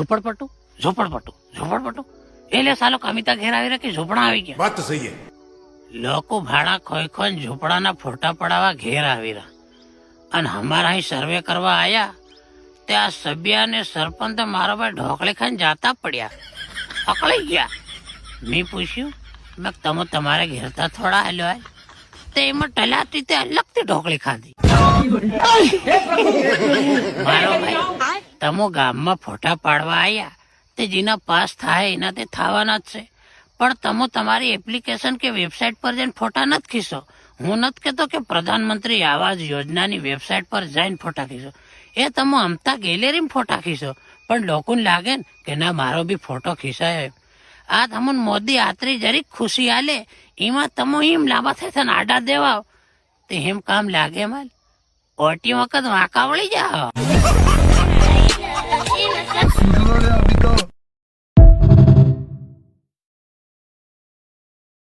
ઝોપડપટ્ટું? ઝોપડપટ્ટું? ઝોપડપટ્ટું? એટલે સાલો કમિતા ઘેર આવી રહ્યા ઝોપડા આવી ગયા? વાત સહી લોકો ભાડા ખોઈ ખોઈ ઝોપડાના ફોટા પડાવવા ઘેર આવી રહ્યા અને અમારા અહીં સર્વે કરવા આવ્યા તે આ સભ્યા ને સરપંચ મારા ભાઈ ઢોકળી ખાઈને જાતા પડ્યા. અકળી ગયા. મેં પૂછ્યું મેં તમે તમારે ઘેરતા થોડા હાલ્યો આય તે એમાં ટલાતી તે અલગથી ઢોકળી ખાધી. મારો ભાઈ તમે ગામમાં ફોટા પાડવા આયા. તે જેના પાસ થાય એના તે થવાના જ છે. પણ તમે તમારી એપ્લિકેશન કે વેબસાઇટ પર જઈને ફોટા નથી ખીસો. હું નથી કહેતો કે પ્રધાનમંત્રી આવાસ યોજનાની વેબસાઇટ પર જઈને ફોટા ખીસો. એ તમે અમતા ગેલેરીમાં ફોટા ખીસો. પણ લોકોને લાગે ને કે ના, મારો બી ફોટો ખીસાયો આ તમને મોદી આતરી જરીક ખુશી આલે, એમાં તમે એમ લાંબા થાય છે આડા દેવા તે એમ કામ લાગે માલ. ઓટી વખત વાંકા વળી જાઓ.